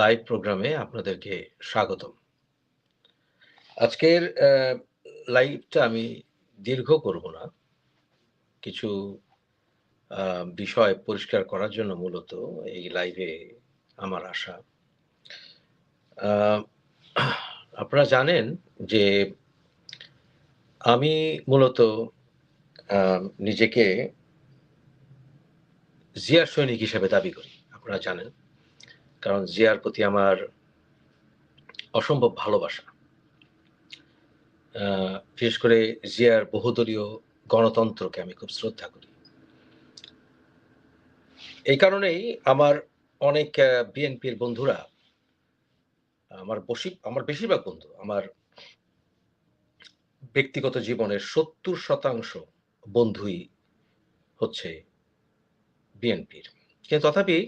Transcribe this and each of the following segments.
Live প্রোগ্রামে আপনাদেরকে স্বাগতম। আজকের লাইভটা আমি দীর্ঘ করব না। কিছু বিষয় পরিষ্কার করার জন্য মূলত এই লাইভে আমার আশা। আপনারা জানেন যে আমি মূলত নিজেকে জিয়ার সৈনিক হিসেবে দাবি করি, আপনারা জানেন। কারণ জিয়ার প্রতি আমার অসম্ভব ভালোবাসা। বিশেষ করে জিয়ার বহুদলীয় গণতন্ত্রকে আমি খুব শ্রদ্ধা করি। এই কারণেই আমার অনেক বিএনপির বন্ধুরা, আমার বসি, আমার বেশিরভাগ বন্ধু, আমার ব্যক্তিগত জীবনের সত্তর শতাংশ বন্ধুই হচ্ছে বিএনপির। কিন্তু তথাপি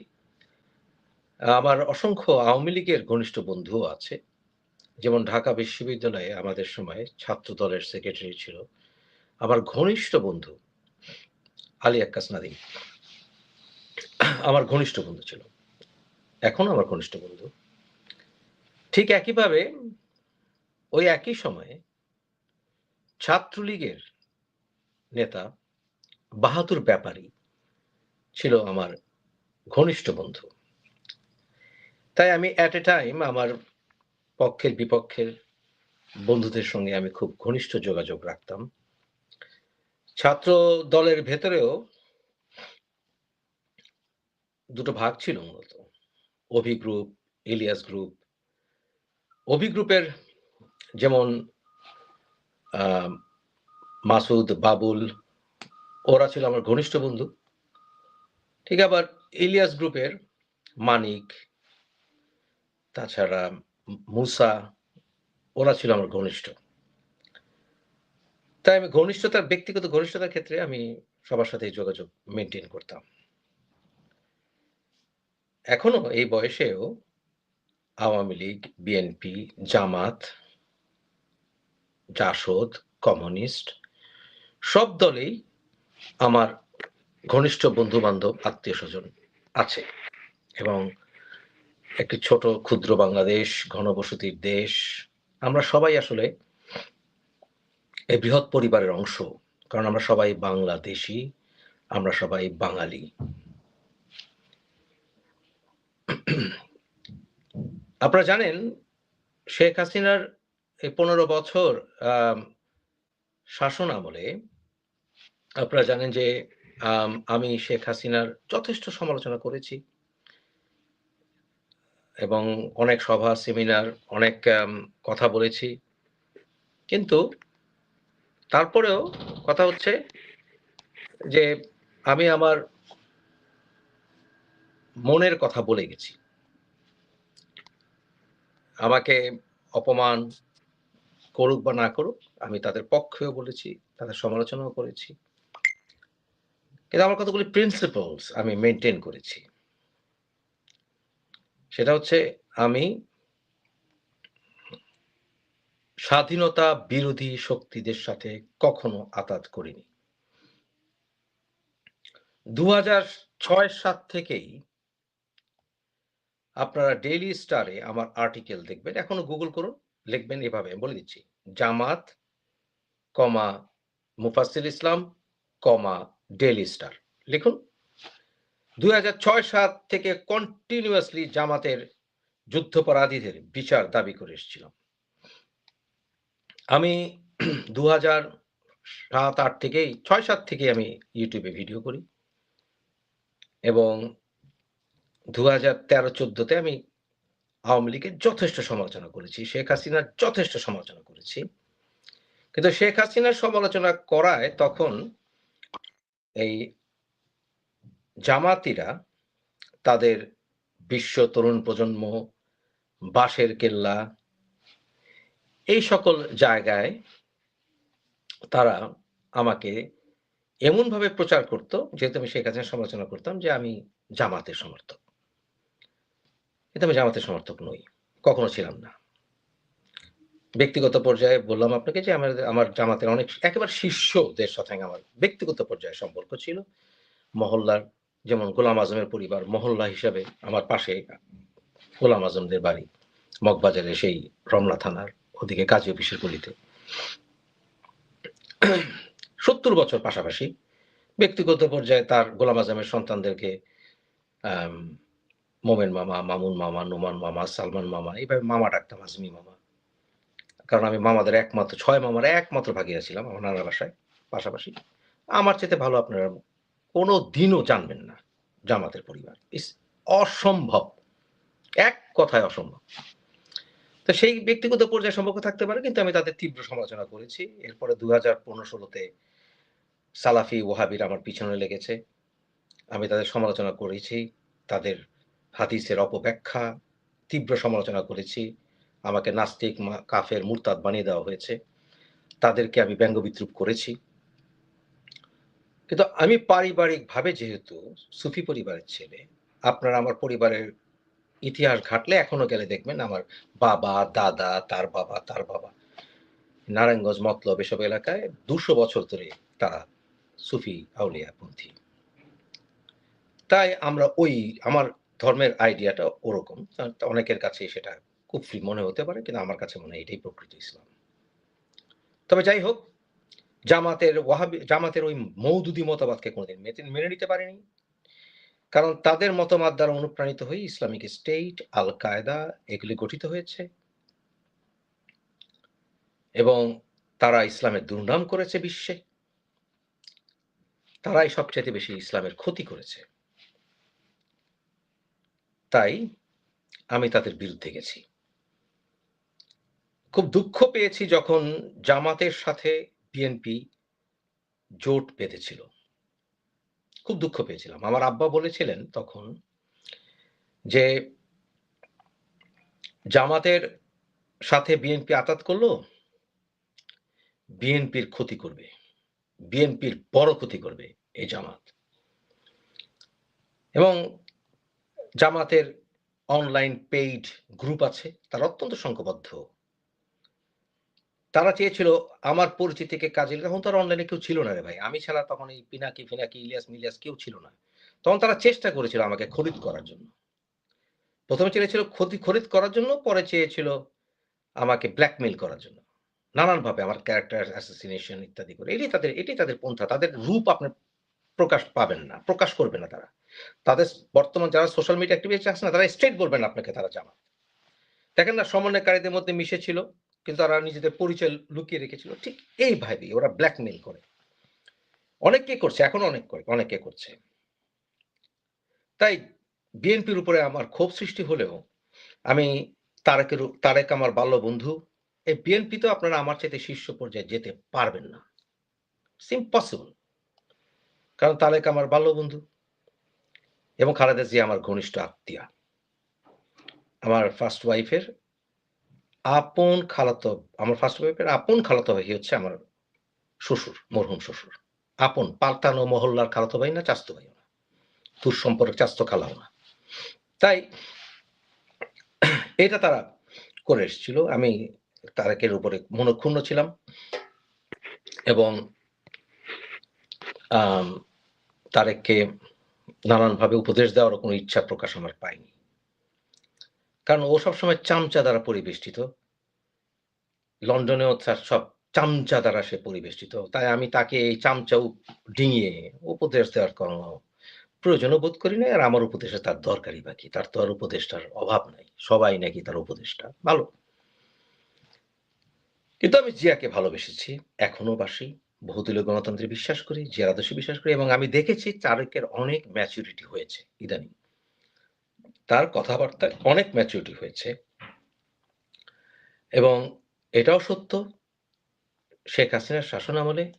আমার অসংখ্য আওয়ামী লীগের ঘনিষ্ঠ বন্ধুও আছে। যেমন ঢাকা বিশ্ববিদ্যালয়ে আমাদের সময় ছাত্র দলের সেক্রেটারি ছিল। আমার ঘনিষ্ঠ বন্ধু আলী আক্কাস নাদিম। আমার ঘনিষ্ঠ বন্ধু ছিল। এখন আমার ঘনিষ্ঠ বন্ধু। ঠিক একইভাবে ওই একই সময়ে ছাত্রলীগের নেতা বাহাদুর ব্যাপারী ছিল আমার ঘনিষ্ঠ বন্ধু। তাই আমি অ্যাট এ টাইম আমার পক্ষের বিপক্ষের বন্ধুদের সঙ্গে আমি খুব ঘনিষ্ঠ যোগাযোগ রাখতাম। ছাত্র দলের ভেতরেও দুটো ভাগ ছিল মূলত। অভি গ্রুপ ইলিয়াস গ্রুপ অভি গ্রুপের যেমন মাসুদ, বাবুল, ওরা ছিল আমার ঘনিষ্ঠ বন্ধু। ঠিক আবার ইলিয়াস গ্রুপের মানিক তাছাড়া মুসা, ওরা ছিল আমার ঘনিষ্ঠ। তাই আমি ঘনিষ্ঠতার, ব্যক্তিগত ঘনিষ্ঠতার ক্ষেত্রে আমি সবার সাথে যোগাযোগ মেনটেন করতাম। এখনও এই বয়সেও Awami League BNP Jamaat, Jasad, communist সব দলেই আমার ঘনিষ্ঠ বন্ধু বান্ধব আত্মীয় স্বজন আছে এবং একটি ছোট ক্ষুদ্র বাংলাদেশ, ঘনবসতির দেশ। আমরা সবাই আসলে এই বৃহৎ পরিবারের অংশ, কারণ আমরা সবাই বাংলাদেশি, আমরা সবাই বাঙালি। আপনারা জানেন, শেখ হাসিনার এই পনেরো বছর শাসন আমলে আপনারা জানেন যে আমি শেখ হাসিনার যথেষ্ট সমালোচনা করেছি। এবং অনেক সভা সেমিনার অনেক কথা বলেছি। কিন্তু তারপরেও কথা হচ্ছে যে আমি আমার মনের কথা বলে গেছি। আমাকে অপমান করুক বা না করুক, আমি তাদের পক্ষেও বলেছি, তাদের সমালোচনাও করেছি। কিন্তু আমার কতগুলি প্রিন্সিপালস আমি মেনটেন করেছি। সেটা হচ্ছে আমি স্বাধীনতা বিরোধী শক্তিদের সাথে কখনো আতাত করিনি। দু হাজার ছয় সাত থেকেই আপনারা ডেইলি স্টারে আমার আর্টিকেল দেখবেন। এখনও গুগল করুন, লিখবেন এভাবে বলে দিচ্ছি। জামাত, কমা মুফাসিল ইসলাম, কমা ডেইলি স্টার লিখুন। দুই সাত থেকে কন্টিনিউয়াসলি জামাতের যুদ্ধপরাধীদের বিচার দাবি করে এসেছিলাম আমি দু হাজার সাত আট থেকেই, ছয় সাত থেকে আমি ইউটিউবে ভিডিও করি এবং দু হাজার তেরো চোদ্দতে আমি আওয়ামী লীগের যথেষ্ট সমালোচনা করেছি, শেখ হাসিনার যথেষ্ট সমালোচনা করেছি। কিন্তু শেখ হাসিনার সমালোচনা করায় তখন এই জামাতিরা তাদের বিশ্ব তরুণ প্রজন্ম, বাঁশের কেল্লা, এই সকল জায়গায় তারা আমাকে এমনভাবে প্রচার করত, যেহেতু আমি শেখ সমালোচনা করতাম, যে আমি জামাতের সমর্থক। কিন্তু আমি জামাতের সমর্থক নই, কখনো ছিলাম না। ব্যক্তিগত পর্যায়ে বললাম আপনাকে যে আমার আমার জামাতের অনেক, একেবারে শীর্ষদের সাথে আমার ব্যক্তিগত পর্যায়ে সম্পর্ক ছিল। মহল্লার যেমন গোলাম আজমের পরিবার, মহল্লা হিসাবে আমার পাশে গোলাম আজমদের বাড়ি মগবাজারে সেই রমনা থানার ওদিকে কাজী অফিসের গলিতে। সত্তর বছর পাশাপাশি ব্যক্তিগত পর্যায়ে তার গোলাম আজমের সন্তানদেরকে মোমেন মামা, মামুন মামা, নোমান মামা, সালমান মামা, এইভাবে মামা ডাকতাম, আজমি মামা। কারণ আমি মামাদের একমাত্র, ছয় মামার একমাত্র ভাগিয়া ছিলাম আমার নানা বাসায়, পাশাপাশি। আমার চেয়ে ভালো আপনারা কোনো দিনও জানবেন না জামাতের পরিবার। ইস অসম্ভব। এক কথায় অসম্ভব। তো সেই ব্যক্তিগত পর্যায়ে সম্পর্ক থাকতে পারে, কিন্তু আমি তাদের তীব্র সমালোচনা করেছি। এরপরে দু হাজার পনেরো ষোলোতে সালাফি ওহাবির আমার পিছনে লেগেছে। আমি তাদের সমালোচনা করেছি, তাদের হাদিসের অপব্যাখ্যা তীব্র সমালোচনা করেছি। আমাকে নাস্তিক কাফের মুরতাদ বানিয়ে দেওয়া হয়েছে। তাদেরকে আমি ব্যঙ্গ বিদ্রুপ করেছি। কিন্তু আমি পারিবারিকভাবে যেহেতু সুফি পরিবারের ছেলে, আপনারা আমার পরিবারের ইতিহাস ঘাটলে এখনও গেলে দেখবেন আমার বাবা, দাদা, তার বাবা তার বাবা। নারায়ণগঞ্জ মতলব এসব এলাকায় দুশো বছর ধরে তারা সুফি আউলিয়াপন্থী। তাই আমরা ওই আমার ধর্মের আইডিয়াটা ওরকম। অনেকের কাছে সেটা খুব ফ্রি মনে হতে পারে, কিন্তু আমার কাছে মনে হয় এটাই প্রকৃত ইসলাম। তবে যাই হোক জামাতের ওয়াহাবি, জামাতের ওই মৌদুদি মতবাদকে কোনোদিন মেনে নিতে পারেনি। কারণ তাদের মতবাদ দ্বারা অনুপ্রাণিত হয়ে ইসলামিক স্টেট আল কায়দা এগুলি গঠিত হয়েছে। এবং তারা ইসলামের দুর্নাম করেছে বিশ্বে। তারাই সবচেয়ে বেশি ইসলামের ক্ষতি করেছে। তাই আমি তাদের বিরুদ্ধে গেছি। খুব দুঃখ পেয়েছি যখন জামাতের সাথে বিএনপি জোট বেঁধেছিল। খুব দুঃখ পেয়েছিলাম। আমার আব্বা বলেছিলেন তখন যে, জামাতের সাথে বিএনপি আতাত করল বিএনপির ক্ষতি করবে বিএনপির বড় ক্ষতি করবে এই জামাত। এবং জামাতের অনলাইন পেইড গ্রুপ আছে, তারা অত্যন্ত সংঘবদ্ধ। তারা চেয়েছিল আমার পরিচিতিকে কাজে তখন তার অনলাইনে কেউ ছিল না রে ভাই। আমি ছাড়া তখন এই পিনাকি ফিনাকি, ইলিয়াস মিলিয়াস কেউ ছিল না। তখন তারা চেষ্টা করেছিল আমাকে খরিদ করার জন্য। প্রথমে চেয়েছিল ক্ষতি খরিদ করার জন্য, পরে চেয়েছিল আমাকে ব্ল্যাকমেল করার জন্য। নানানভাবে আমার ক্যারেক্টার অ্যাসোসিয়েশন ইত্যাদি করে। এটি তাদের এটি তাদের পন্থা। তাদের রূপ আপনার প্রকাশ পাবেন না, প্রকাশ করবে না তারা। তাদের বর্তমান যারা সোশ্যাল মিডিয়া অ্যাক্টিভিটি আছে না, তারা স্ট্রেট বলবেন আপনাকে তারা জামা দেখেন না, সমন্বয়কারীদের মধ্যে মিশে ছিল কিন্তু তারা নিজেদের পরিচয় লুকিয়ে রেখেছিল। ঠিক এইভাবেই ওরা ব্ল্যাকমেইল করে। অনেকে করছে, এখন অনেক করে, অনেকে করছে। তাই বিএনপির উপরে আমার ক্ষোভ সৃষ্টি হলেও আমি তারেকের, তারেক আমার বাল্য বন্ধু এই বিএনপি তো আপনারা আমার চাইতে শীর্ষ পর্যায়ে যেতে পারবেন না। ইম্পসিবল কারণ তারেক আমার বাল্য বন্ধু এবং খালেদা জিয়া আমার ঘনিষ্ঠ আত্মীয়া। আমার ফার্স্ট ওয়াইফের আপন খালাতো, আমার ফার্স্ট ওয়াইফের আপন খালাতো ভাই হচ্ছে আমার শ্বশুর, মরহুম শ্বশুর। আপন, পাল্টানো মহল্লার খালাতো ভাই না, চাস্তো ভাইও না। দূর সম্পর্ক চাস্তো খালাও না। তাই এটা তারা করে এসেছিল। আমি তারেকের উপরে মনক্ষুণ্ণ ছিলাম এবং তারেককে নানানভাবে উপদেশ দেওয়ার কোনো ইচ্ছা প্রকাশ আমার পাইনি। কারণ ও সবসময় চামচা দ্বারা পরিবেষ্টিত। লন্ডনেও তার সব চামচা দ্বারা সে পরিবেষ্টিত। তাই আমি তাকে এই চামচা ডিঙিয়ে উপদেশ দেওয়ার কোনো প্রয়োজনও বোধ করি না আর আমার উপদেশে তার দরকারই বাকি। তার তো আর উপদেশটার অভাব নাই। সবাই নাকি তার উপদেশটা ভালো। কিন্তু আমি জিয়াকে ভালোবেসেছি, এখনও বাসি। বহুদলীয় গণতন্ত্রে বিশ্বাস করি, জিয়ার আদর্শে বিশ্বাস করি, এবং আমি দেখেছি তারেকের অনেক ম্যাচুরিটি হয়েছে ইদানিং। তার কথাবার্তায় অনেক ম্যাচুরিটি হয়েছে। এবং এটাও সত্য, শেখ হাসিনার শাসন আমলে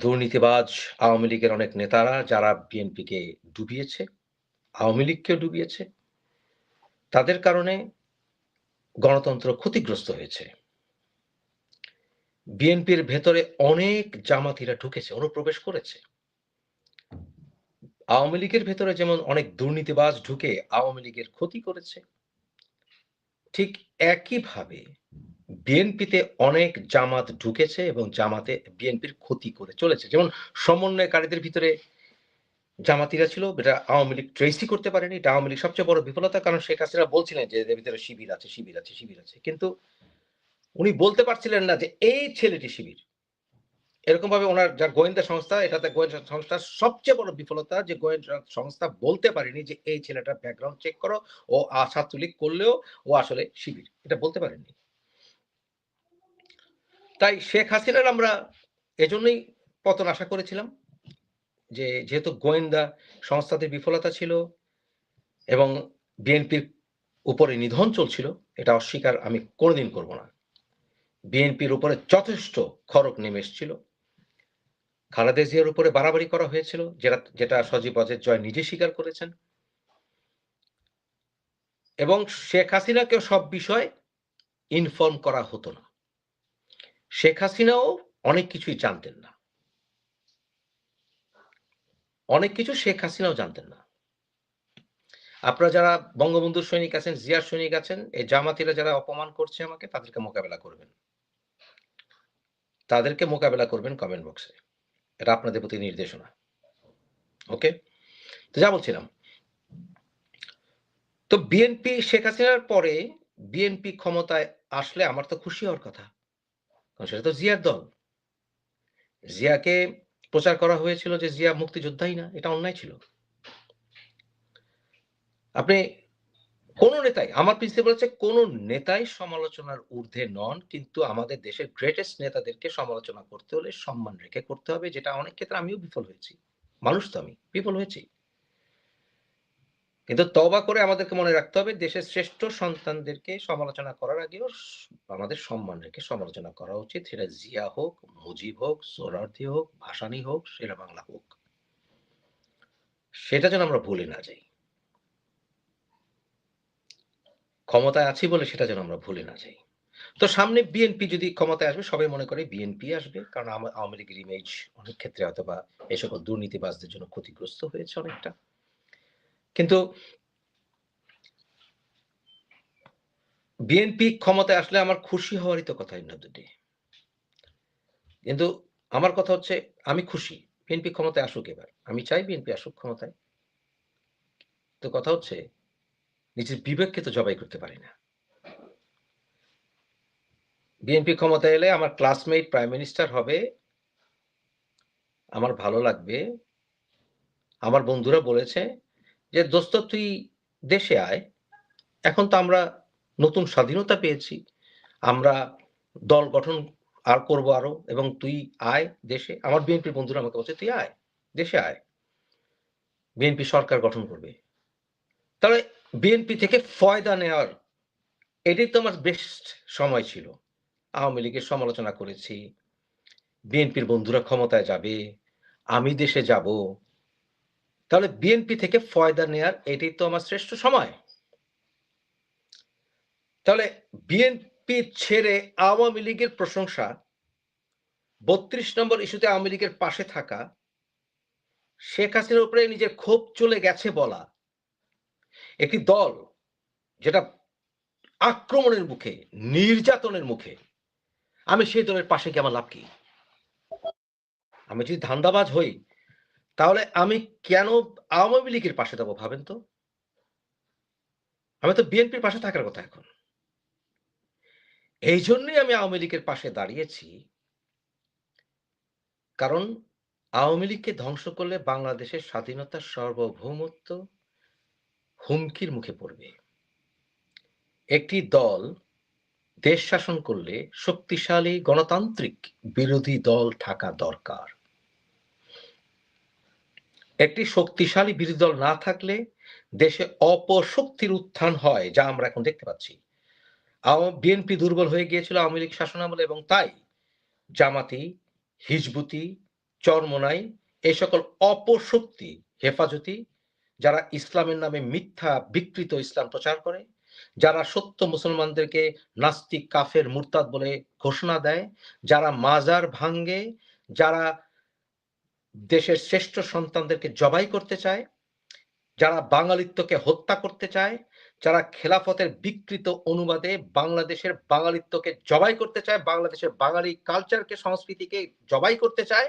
দুর্নীতিবাজ আওয়ামী লীগের অনেক নেতারা যারা বিএনপিকে ডুবিয়েছে, আওয়ামী লীগকেও ডুবিয়েছে, তাদের কারণে গণতন্ত্র ক্ষতিগ্রস্ত হয়েছে। বিএনপির ভেতরে অনেক জামাতিরা ঢুকেছে, অনুপ্রবেশ করেছে। আওয়ামী লীগের ভেতরে যেমন অনেক দুর্নীতিবাজ ঢুকে আওয়ামী লীগের ক্ষতি করেছে, ঠিক একইভাবে বিএনপিতে অনেক জামাত ঢুকেছে এবং জামাতে বিএনপির ক্ষতি করে চলেছে। যেমন সমন্বয়কারীদের ভিতরে জামাতিরা ছিল, এটা আওয়ামী লীগ ট্রেসই করতে পারেনি। এটা আওয়ামী লীগ সবচেয়ে বড় বিফলতা, কারণ শেখ হাসিনা বলছিলেন যে এদের ভিতরে শিবির আছে শিবির আছে শিবির আছে। কিন্তু উনি বলতে পারছিলেন না যে এই ছেলেটি শিবির। এরকম ভাবে ওনার যা গোয়েন্দা সংস্থা, এটাতে গোয়েন্দা সংস্থার সবচেয়ে বড় বিফলতা যে গোয়েন্দা সংস্থা বলতে পারেনি যে এই ছেলেটার ব্যাকগ্রাউন্ড চেক করো, ও ছাত্রলীগ করলেও ও আসলে শিবির। এটা বলতে পারেনি তাই শেখ হাসিনার আমরা এজন্যই পতন আশা করেছিলাম যে যেহেতু গোয়েন্দা সংস্থাদের বিফলতা ছিল এবং বিএনপির উপরে নিধন চলছিল, এটা অস্বীকার আমি কোনোদিন করব না। বিএনপির উপরে যথেষ্ট খরক নেমে এসেছিল। খালেদা জিয়ার উপরে বাড়াবাড়ি করা হয়েছিল, যেটা যেটা সজীব অজের জয় নিজে স্বীকার করেছেন। এবং শেখ হাসিনাকেও সব বিষয় ইনফর্ম করা হতো না। শেখ হাসিনাও অনেক কিছুই জানতেন না। অনেক কিছু শেখ হাসিনাও জানতেন না। আপনারা যারা বঙ্গবন্ধুর সৈনিক আছেন, জিয়ার সৈনিক আছেন, এই জামাতিরা যারা অপমান করছে আমাকে, তাদেরকে মোকাবেলা করবেন। তাদেরকে মোকাবেলা করবেন কমেন্ট বক্সে এটা আপনাদের প্রতি নির্দেশনা। ওকে তো যা বলছিলাম। তো বিএনপি শেখ হাসিনার পরে বিএনপি ক্ষমতায় আসলে আমার তো খুশি হওয়ার কথা। কারণ সেটা তো জিয়ার দল। জিয়াকে প্রচার করা হয়েছিল যে জিয়া মুক্তিযোদ্ধাই না, এটা অন্যায় ছিল। আপনি কোন নেতাই, আমার প্রিন্সিপাল হচ্ছে কোন নেতাই সমালোচনার ঊর্ধ্বে নন, কিন্তু আমাদের দেশের গ্রেটেস্ট নেতাদেরকে সমালোচনা করতে হলে সম্মান রেখে করতে হবে, যেটা অনেক ক্ষেত্রে আমিও বিফল হয়েছি। মানুষ তো আমি, বিফল হয়েছি। কিন্তু তবা করে আমাদেরকে মনে রাখতে হবে, দেশের শ্রেষ্ঠ সন্তানদেরকে সমালোচনা করার আগেও আমাদের সম্মান রেখে সমালোচনা করা উচিত, সেটা জিয়া হোক, মুজিব হোক, সোরার্থী হোক, ভাসানী হোক, সেরা বাংলা হোক। সেটা যেন আমরা ভুলে না যাই। ক্ষমতায় আছি বলে সেটা যেন আমরা ভুলে না যাই। তো সামনে বিএনপি যদি ক্ষমতায় আসবে, সবাই মনে করে বিএনপি আসবে, কারণ আওয়ামী লীগের ইমেজ অনেক ক্ষেত্রে হয়তো বা এই সকল দুর্নীতিবাজদের জন্য ক্ষতিগ্রস্ত হয়েছে অনেকটা। কিন্তু বিএনপি ক্ষমতায় আসলে আমার খুশি হওয়ারই তো কথা দুটি কিন্তু আমার কথা হচ্ছে, আমি খুশি বিএনপি ক্ষমতায় আসুক এবার। আমি চাই বিএনপি আসুক ক্ষমতায়। তো কথা হচ্ছে নিজের বিবেককে তো জবাই করতে পারি না। বিএনপি ক্ষমতা এলে আমার ক্লাসমেট প্রাইম মিনিস্টার হবে, আমার ভালো লাগবে। আমার বন্ধুরা বলেছে যে, দোস্ত, তুই দেশে আয়। এখন তো আমরা নতুন স্বাধীনতা পেয়েছি। আমরা দল গঠন আর করব আরও এবং তুই আয় দেশে। আমার বিএনপির বন্ধুরা আমাকে বলছে, তুই আয়, দেশে আয়। বিএনপি সরকার গঠন করবে। তাহলে বিএনপি থেকে ফয়দা নেওয়ার, এটাই তো আমার বেস্ট সময় ছিল। আওয়ামী লীগের সমালোচনা করেছি। বিএনপির বন্ধুরা ক্ষমতায় যাবে, আমি দেশে যাব। তাহলে বিএনপি থেকে ফয়দা নেয়ার, এটাই তো আমার শ্রেষ্ঠ সময়। তাহলে বিএনপি ছেড়ে আওয়ামী লীগের প্রশংসা, বত্রিশ নম্বর ইস্যুতে আওয়ামী লীগের পাশে থাকা, শেখ হাসিনার উপরে নিজের ক্ষোভ চলে গেছে বলা একটি দল যেটা আক্রমণের মুখে, নির্যাতনের মুখে। আমি সেই দলের পাশে কি আমার লাভ কি? আমি যদি ধান্দাবাজ হই, তাহলে আমি কেন আওয়ামী লীগের পাশে যাব ভাবেন তো? আমি তো বিএনপির পাশে থাকার কথা এখন। এই জন্যই আমি আওয়ামী লীগের পাশে দাঁড়িয়েছি। কারণ আওয়ামী লীগকে ধ্বংস করলে বাংলাদেশের স্বাধীনতার সার্বভৌমত্ব হুমকির মুখে পড়বে। একটি দল দেশ শাসন করলে শক্তিশালী গণতান্ত্রিক বিরোধী দল থাকা দরকার। একটি শক্তিশালী বিরোধী দল না থাকলে দেশে অপশক্তির উত্থান হয়, যা আমরা এখন দেখতে পাচ্ছি। বিএনপি দুর্বল হয়ে গিয়েছিল আওয়ামী লীগ শাসনামলে এবং তাই জামাতি, হিজবুতি, চরমনাই এই সকল অপশক্তি, হেফাজতি যারা ইসলামের নামে মিথ্যা বিকৃত ইসলাম প্রচার করে, যারা সত্য মুসলমানদেরকে নাস্তিক, কাফের, মুরতাদ বলে ঘোষণা দেয়, যারা মাজার ভাঙ্গে, যারা দেশের শ্রেষ্ঠ সন্তানদেরকে জবাই করতে চায়, যারা বাঙালিত্বকে হত্যা করতে চায়, যারা খেলাফতের বিকৃত অনুবাদে বাংলাদেশের বাঙালিত্বকে জবাই করতে চায়, বাংলাদেশের বাঙালি কালচারকে সংস্কৃতিকে জবাই করতে চায়,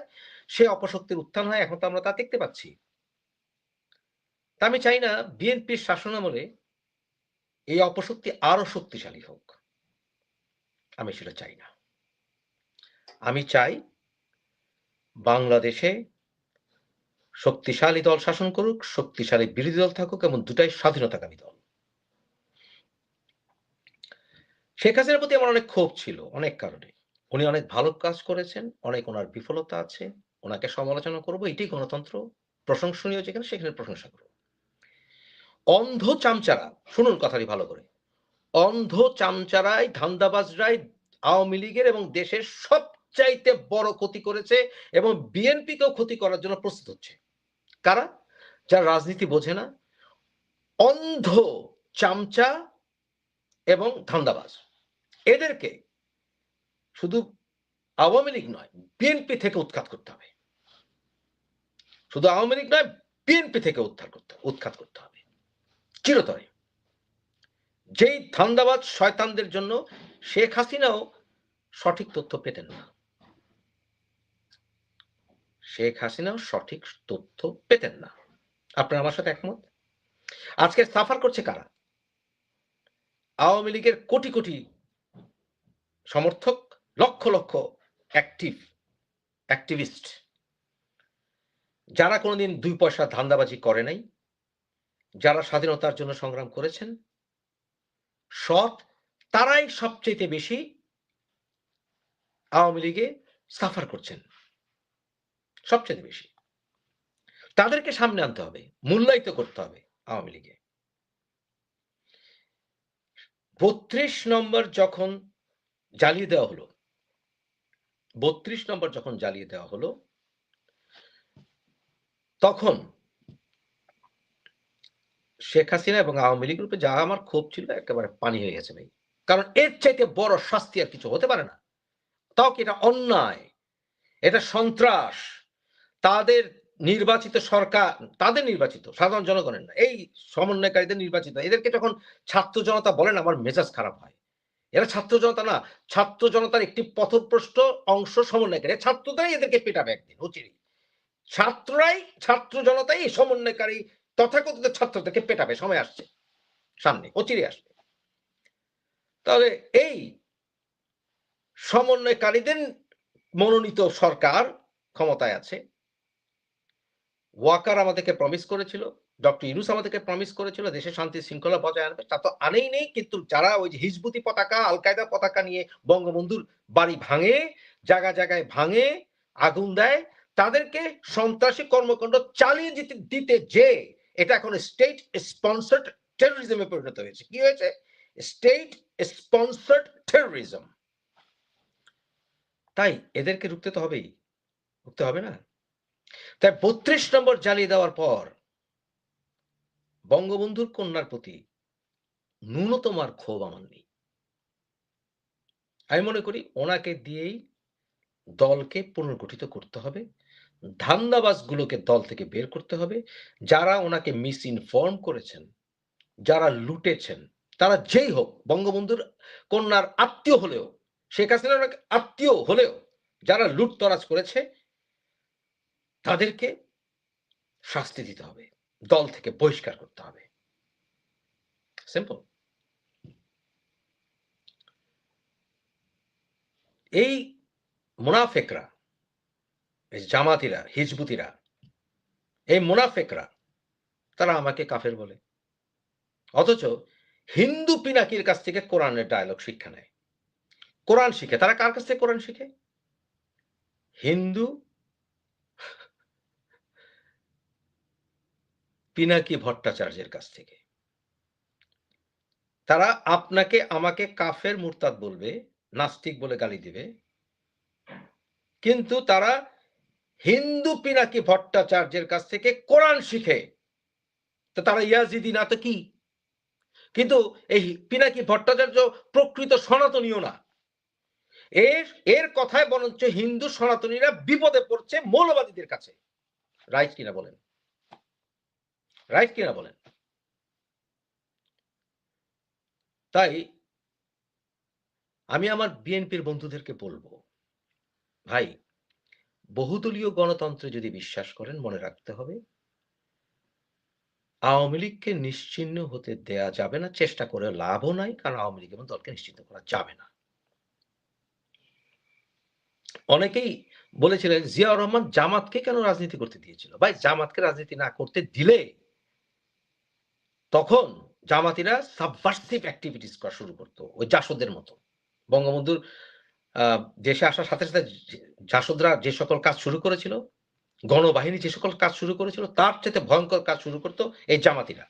সে অপশক্তির উত্থান হয়। এখন তো আমরা তা দেখতে পাচ্ছি। তা আমি চাই না বিএনপির শাসনামলে এই অপশক্তি আরও শক্তিশালী হোক। আমি সেটা চাই না। আমি চাই বাংলাদেশে শক্তিশালী দল শাসন করুক, শক্তিশালী বিরোধী দল থাকুক এবং দুটাই স্বাধীনতাকামী দল। শেখ হাসিনার প্রতি আমার অনেক ক্ষোভ ছিল, অনেক কারণে। উনি অনেক ভালো কাজ করেছেন, অনেক ওনার বিফলতা আছে, ওনাকে সমালোচনা করব, এটাই গণতন্ত্র প্রশংসনীয় যেখানে সেখানে প্রশংসা করব। অন্ধ চামচারা, শুনুন কথাটি ভালো করে। অন্ধ চামচারাই, ধান্দাবাজরাই আওয়ামী লীগের এবং দেশের সবচাইতে বড় ক্ষতি করেছে এবং বিএনপিকেও ক্ষতি করার জন্য প্রস্তুত হচ্ছে। কারা? যারা রাজনীতি বোঝে না। অন্ধ চামচা এবং ধান্দাবাজ। এদেরকে শুধু আওয়ামী লীগ নয়, বিএনপি থেকে উৎখাত করতে হবে। শুধু আওয়ামী লীগ নয়, বিএনপি থেকে উদ্ধার করতে উৎখাত করতে হবে। চিরতরে। যেই ধান্দাবাজ শয়তানদের জন্য শেখ হাসিনাও সঠিক তথ্য পেতেন না। শেখ হাসিনাও সঠিক তথ্য পেতেন না। আপনার আমার সাথে একমত? আজকে সাফার করছে কারা? আওয়ামী লীগের কোটি কোটি সমর্থক, লক্ষ লক্ষ অ্যাক্টিভ অ্যাক্টিভিস্ট যারা কোনোদিন দুই পয়সা ধান্দাবাজি করে নাই যারা স্বাধীনতার জন্য সংগ্রাম করেছেন, সৎ, তারাই সবচেয়ে বেশি আওয়ামী লীগে সাফার করছেন। সবচেয়ে বেশি। তাদেরকে সামনে আনতে হবে, মূল্যায়িত করতে হবে আওয়ামী লীগে বত্রিশ নম্বর যখন জ্বালিয়ে দেওয়া হলো, বত্রিশ নম্বর যখন জ্বালিয়ে দেওয়া হলো, তখন শেখ হাসিনা এবং আওয়ামী লীগ গ্রুপে যা আমার ক্ষোভ ছিল একেবারে পানি হয়ে গেছে ভাই। কারণ এর চাইতে বড় শাস্তি আর কিছু হতে পারে না। তাও কি এটা অন্যায়? এটা সন্ত্রাস। তাদের নির্বাচিত সরকার, তাদের নির্বাচিত, সাধারণ জনগণের না, এই সমন্বয়কারীদের নির্বাচিত। এদেরকে যখন ছাত্র জনতা বলেন আমার মেজাজ খারাপ হয়। এরা ছাত্র জনতা না, ছাত্র জনতার একটি পথপ্রষ্ট অংশ সমন্বয়কারী। ছাত্ররাই এদেরকে পেটাবে একদিন ছাত্ররাই, ছাত্র জনতাই সমন্বয়কারী তথাকথিত ছাত্রদেরকে পেটাবে, সময় আসছে। সামনে অচিরে আসবে। তাহলে এই সমন্বয়কারীদের মনোনীত সরকার ক্ষমতায় আছে। ওয়াকার আমাদেরকে প্রমিস করেছিল, ডক্টর ইউনুস আমাদেরকে প্রমিস করেছিল, দেশে শান্তি শৃঙ্খলা বজায় আনবে। তা তো আনেই নেই, কিন্তু যারা ওই যে হিজবুতি পতাকা আল কায়দা পতাকা নিয়ে বঙ্গবন্ধুর বাড়ি ভাঙে, জায়গা জায়গায় ভাঙে, আগুন দেয়, তাদেরকে সন্ত্রাসী কর্মকাণ্ড চালিয়ে যেতে দিতে যে এটা এখন স্টেট স্পন্সার্ড টেরোরিজমে পরিণত হয়েছে। কি হয়েছে? স্টেট স্পন্সার্ড টেরোরিজম তাই এদেরকে রুখতে তো হবেই। রুখতে হবে না? তাই বত্রিশ নম্বর জ্বালিয়ে দেওয়ার পর বঙ্গবন্ধুর কন্যার প্রতি ন্যূনতম আর ক্ষোভ আমার নেই। আমি মনে করি ওনাকে দিয়েই দলকে পুনর্গঠিত করতে হবে। ধান্দাবাজগুলোকে দল থেকে বের করতে হবে। যারা ওনাকে মিস ইনফর্ম করেছেন, যারা লুটেছেন, তারা যেই হোক, বঙ্গবন্ধুর কন্যার আত্মীয় হলেও, শেখ হাসিনার আত্মীয় হলেও, যারা লুটতরাজ করেছে, তাদেরকে শাস্তি দিতে হবে, দল থেকে বহিষ্কার করতে হবে। সিম্পল। এই মুনাফেকরা জামাতিরা, হিজবুতিরা, এই মুনাফেকরা, তারা আমাকে কাফের বলে। অথচ হিন্দু পিনাকির কাছ থেকে কোরআনের ডায়লগ শিক্ষা নেয়। কোরআন শিখে। তারা কার কাছ থেকে কোরআন শিখে? হিন্দু পিনাকি ভট্টাচার্যের কাছ থেকে। তারা আপনাকে, আমাকে কাফের মুরতাদ বলবে, নাস্তিক বলে গালি দিবে। কিন্তু তারা হিন্দু পিনাকি ভট্টাচার্যের কাছ থেকে কোরআন শিখে। তো তারা ইয়াজিদি না তো কি? কিন্তু এই পিনাকি ভট্টাচার্য প্রকৃত সনাতনীয় না। এর এর কথায় বরঞ্চ হিন্দু সনাতনীরা বিপদে পড়ছে মৌলবাদীদের কাছে। রাইট কিনা বলেন? রাইট কিনা বলেন? তাই আমি আমার বিএনপির বন্ধুদেরকে বলব, ভাই বহুদলীয় গণতন্ত্রে যদি বিশ্বাস করেন, মনে রাখতে হবে, আওয়ামী লীগকে নিশ্চিহ্ন হতে দেয়া যাবে না। চেষ্টা করে লাভও নাই। কারণ আওয়ামী লীগ এবং দলকে নিশ্চিহ্ন করা যাবে না। অনেকেই বলেছিলেন, জিয়াউর রহমান জামাতকে কেন রাজনীতি করতে দিয়েছিল? ভাই, জামাতকে রাজনীতি না করতে দিলে তখন জামাতিরা সাবভার্সিভ অ্যাক্টিভিটিস করা শুরু করত। ওই জাসদের মতো। বঙ্গবন্ধুর দেশে আসার সাথে, সাথে জাসদরা যে সকল কাজ শুরু করেছিল, গণবাহিনী যে সকল কাজ শুরু করেছিল তার চাইতে ভয়ঙ্কর কাজ শুরু করত এই জামাতিরা।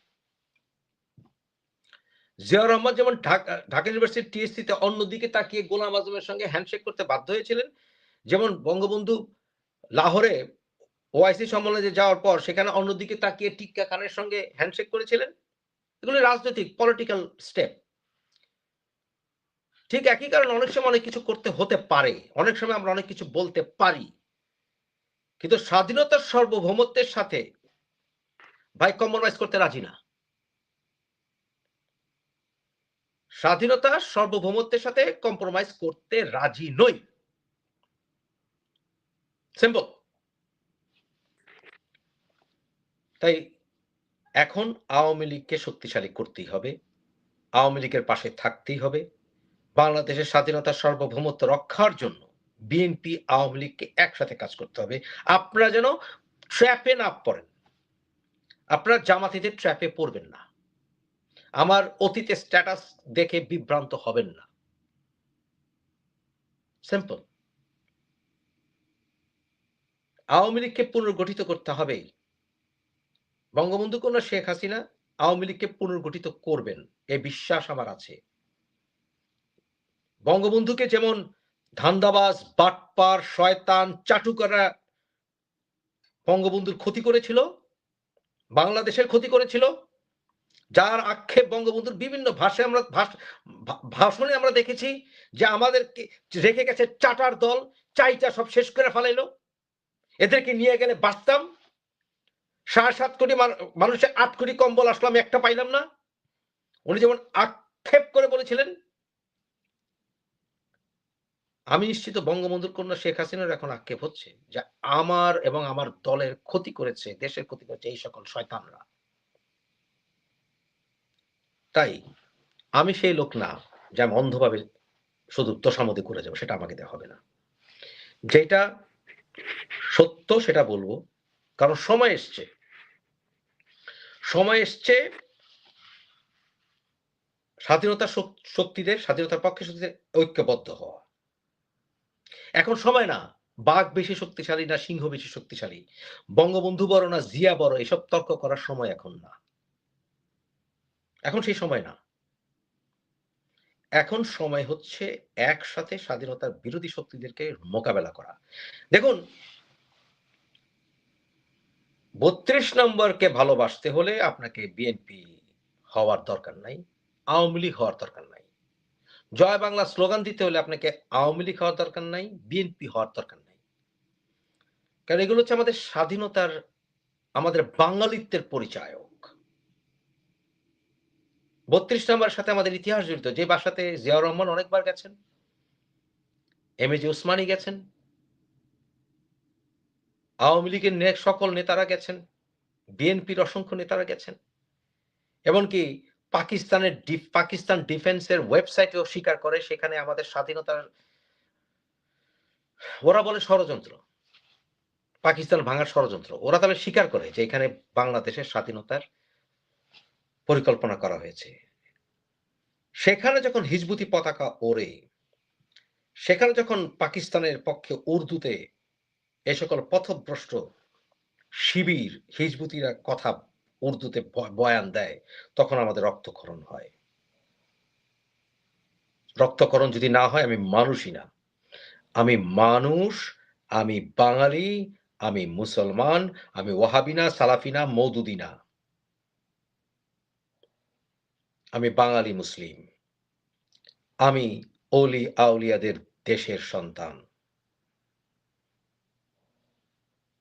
জিয়াউর রহমান যেমন ঢাকা ঢাকা ইউনিভার্সিটির টিএসসিতে অন্যদিকে তাকিয়ে গোলাম আজমের সঙ্গে হ্যান্ডশেক করতে বাধ্য হয়েছিলেন। যেমন বঙ্গবন্ধু লাহোরে ওআইসি সম্মেলনে যাওয়ার পর সেখানে অন্যদিকে তাকিয়ে টিক্কা খানের সঙ্গে হ্যান্ডশেক করেছিলেন। এগুলো রাজনৈতিক পলিটিক্যাল স্টেপ। ঠিক একই কারণে অনেক সময় অনেক কিছু করতে হতে পারে। অনেক সময় আমরা অনেক কিছু বলতে পারি। কিন্তু স্বাধীনতার সার্বভৌমত্বের সাথে ভাই কম্প্রোমাইজ করতে রাজি না। স্বাধীনতা সার্বভৌমত্বের সাথে কম্প্রোমাইজ করতে রাজি নই। সিম্পল। তাই এখন আওয়ামী লীগকে শক্তিশালী করতেই হবে। আওয়ামী লীগের পাশে থাকতেই হবে। বাংলাদেশের স্বাধীনতার সার্বভৌমত্ব রক্ষার জন্য বিএনপি, আওয়ামী লীগকে একসাথে কাজ করতে হবে। আপনারা যেন ট্র্যাপে না পড়েন। আপনারা জামাতিদের ট্র্যাপে পড়বেন না। আমার অতীতের স্ট্যাটাস দেখে বিভ্রান্ত হবেন না। সিম্পল। আওয়ামী লীগকে পুনর্গঠিত করতে হবে। বঙ্গবন্ধু কন্যা শেখ হাসিনা আওয়ামী লীগকে পুনর্গঠিত করবেন। এ বিশ্বাস আমার আছে। বঙ্গবন্ধুকে যেমন ধান্দাবাজ, বাটপার, শয়তান, চাটুকাররা বঙ্গবন্ধুর ক্ষতি করেছিল, বাংলাদেশের ক্ষতি করেছিল, যার আক্ষেপ বঙ্গবন্ধুর বিভিন্ন ভাষায় আমরা ভাষণে আমরা দেখেছি যে আমাদেরকে রেখে গেছে চাটার দল, চাইটা সব শেষ করে ফেলাইলো। এদেরকে নিয়ে গেলে বাঁচতাম। সাড়ে সাত কোটি মানুষের আট কোটি কম্বল আসলো আমি একটা পাইলাম না। উনি যেমন আক্ষেপ করে বলেছিলেন আমি নিশ্চিত বঙ্গবন্ধুর কন্যা শেখ হাসিনার এখন আক্ষেপ হচ্ছে যে আমার এবং আমার দলের ক্ষতি করেছে, দেশের ক্ষতি করেছে এই সকল শয়তানরা। তাই আমি সেই লোক না যে আমি অন্ধভাবে শুধু তোষামতি করে যাব, সেটা আমাকে দেওয়া হবে না। যেটা সত্য সেটা বলব, কারণ সময় এসছে। সময় এসছে স্বাধীনতার শক্তিদের স্বাধীনতার পক্ষে শক্তিদের ঐক্যবদ্ধ হওয়া। এখন সময় না। বাঘ বেশি শক্তিশালী না সিংহ বেশি শক্তিশালী? বঙ্গবন্ধু বড় না জিয়া বড়? এসব তর্ক করার সময় এখন না। এখন সেই সময় না। এখন সময় হচ্ছে একসাথে স্বাধীনতার বিরোধী শক্তিদেরকে মোকাবেলা করা। দেখুন, বত্রিশ নম্বরকে ভালোবাসতে হলে আপনাকে বিএনপি হওয়ার দরকার নাই, আওয়ামী লীগ হওয়ার দরকার নাই। জয় বাংলা স্লোগান দিতে হলে আপনাকে আওয়ামী লীগ হওয়ার দরকার নাই, বিএনপি হওয়ার দরকার নাই। কারণ এগুলো হচ্ছে আমাদের স্বাধীনতার, আমাদের বাঙালিত্বের পরিচায়ক। বত্রিশ নম্বরের সাথে আমাদের ইতিহাস জড়িত। যে বাসাতে জিয়াউর রহমান অনেকবার গেছেন, এম এ জি উসমানী গেছেন, আওয়ামী লীগের সকল নেতারা গেছেন, বিএনপির অসংখ্য নেতারা গেছেন। এমনকি পাকিস্তানের পাকিস্তান ডিফেন্সের ওয়েবসাইটেও স্বীকার করে, সেখানে আমাদের স্বাধীনতার, ওরা বলে ষড়যন্ত্র। পাকিস্তান ভাঙার ষড়যন্ত্র। ওরা তবে স্বীকার করে যে এখানে বাংলাদেশের স্বাধীনতার পরিকল্পনা করা হয়েছে। সেখানে যখন হিজবুতি পতাকা ওড়ে, সেখানে যখন পাকিস্তানের পক্ষে উর্দুতে এ সকল পথভ্রষ্ট শিবির হিজবুতিরা কথা উর্দুতে বয়ান দেয়, তখন আমাদের রক্তক্ষরণ হয়। রক্তক্ষরণ যদি না হয়, আমি মানুষই না। আমি মানুষ, আমি বাঙালি, আমি মুসলমান, আমি ওয়াহাবিনা সালাফিনা মৌদুদিনা আমি বাঙালি মুসলিম। আমি অলি আউলিয়াদের দেশের সন্তান।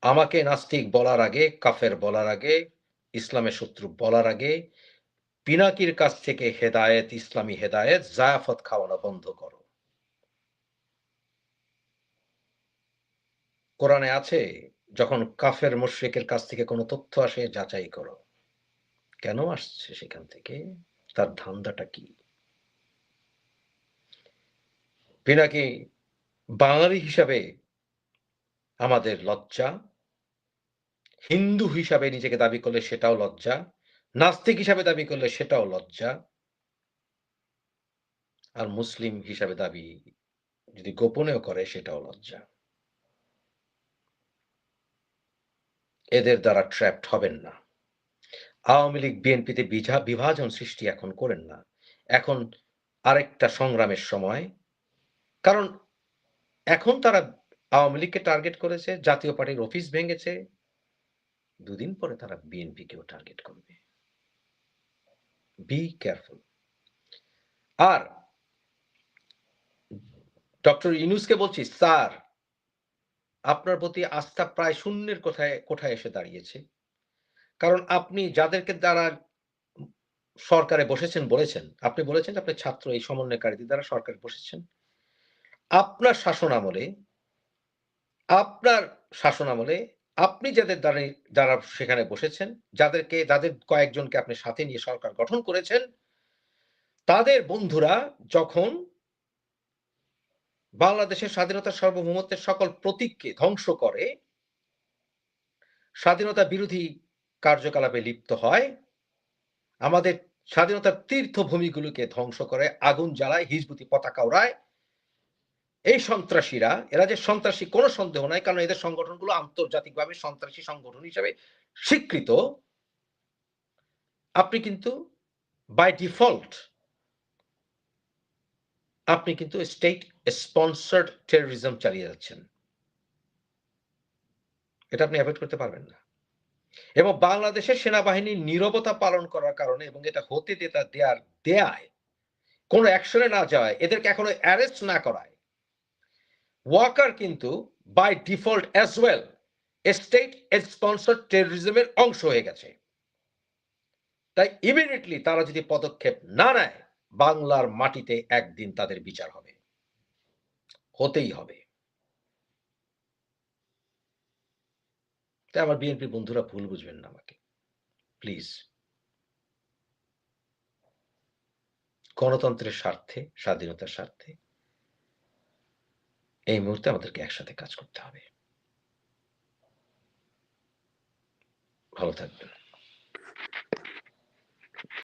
আমাকে নাস্তিক বলার আগে, কাফের বলার আগে ইসলামের শত্রু বলার আগে পিনাকির কাছ থেকে হেদায়েত, ইসলামী হেদায়েত, জায়াফত খাওয়ানো বন্ধ করো কোরআনে আছে, যখন কাফের মুশ্রিকের কাছ থেকে কোনো তথ্য আসে, যাচাই করো কেন আসছে সেখান থেকে? তার ধান্দাটা কি? পিনাকি বাঙালি হিসাবে আমাদের লজ্জা। হিন্দু হিসাবে নিজেকে দাবি করলে সেটাও লজ্জা। নাস্তিক হিসাবে দাবি করলে সেটাও লজ্জা। আর মুসলিম হিসাবে দাবি যদি গোপনেও করে সেটাও লজ্জা। এদের দ্বারা ট্র্যাপড হবেন না। আওয়ামী লীগ বিএনপিতে বিভাজন সৃষ্টি এখন করেন না। এখন আরেকটা সংগ্রামের সময়। কারণ এখন তারা আওয়ামী লীগকে টার্গেট করেছে, জাতীয় পার্টির অফিস ভেঙেছে। দুদিন পরে তারা বিএনপিকেও টার্গেট করবে। Be careful. আর ডক্টর ইউনূসকে বলছি, স্যার আপনার প্রতি আস্থা প্রায় শূন্যের কোথায় কোঠায় এসে দাঁড়িয়েছে। কারণ আপনি যাদেরকে দ্বারা সরকারে বসেছেন বলেছেন, আপনি বলেছেন আপনি ছাত্র এই সমন্বয়কারীদের দ্বারা সরকারে বসেছেন। আপনার শাসন আমলে আপনার শাসনামলে আপনি যাদের দ্বারা যারা সেখানে বসেছেন, যাদেরকে যাদের কয়েকজনকে আপনি সাথে নিয়ে সরকার গঠন করেছেন, তাদের বন্ধুরা যখন বাংলাদেশের স্বাধীনতার সার্বভৌমত্বের সকল প্রতীককে ধ্বংস করে স্বাধীনতা বিরোধী কার্যকলাপে লিপ্ত হয়, আমাদের স্বাধীনতার তীর্থভূমিগুলোকে ধ্বংস করে, আগুন জ্বালায়, হিজবুতি পতাকা ওড়ায়। এই সন্ত্রাসীরা, এরা যে সন্ত্রাসী কোনো সন্দেহ নাই কারণ এদের সংগঠনগুলো আন্তর্জাতিকভাবে সন্ত্রাসী সংগঠন হিসেবে স্বীকৃত। আপনি কিন্তু বাই ডিফল্ট আপনি কিন্তু স্টেট স্পন্সরড টেররিজম চালিয়ে যাচ্ছেন। এটা আপনি এভয়েড করতে পারবেন না। এবং বাংলাদেশের সেনাবাহিনীর নীরবতা পালন করার কারণে এবং এটা হতে দেতা দেয়ার দেয়ায় কোন অ্যাকশনে না যাওয়ায় এদেরকে এখনও অ্যারেস্ট না করায় ওয়াকার কিন্তু by default as well state sponsored টেররিজমের অংশ হয়ে গেছে। তাই ইমিডিয়েটলি তারা যদি পদক্ষেপ না নেয়, বাংলার মাটিতে একদিন তাদের বিচার হবে। হতেই হবে। তাই আমার বিএনপি বন্ধুরা ভুল বুঝবেন না আমাকে। প্লিজ। গণতন্ত্রের স্বার্থে, স্বাধীনতার স্বার্থে এই মুহূর্তে আমাদেরকে একসাথে কাজ করতে হবে। ভালো থাকবেন।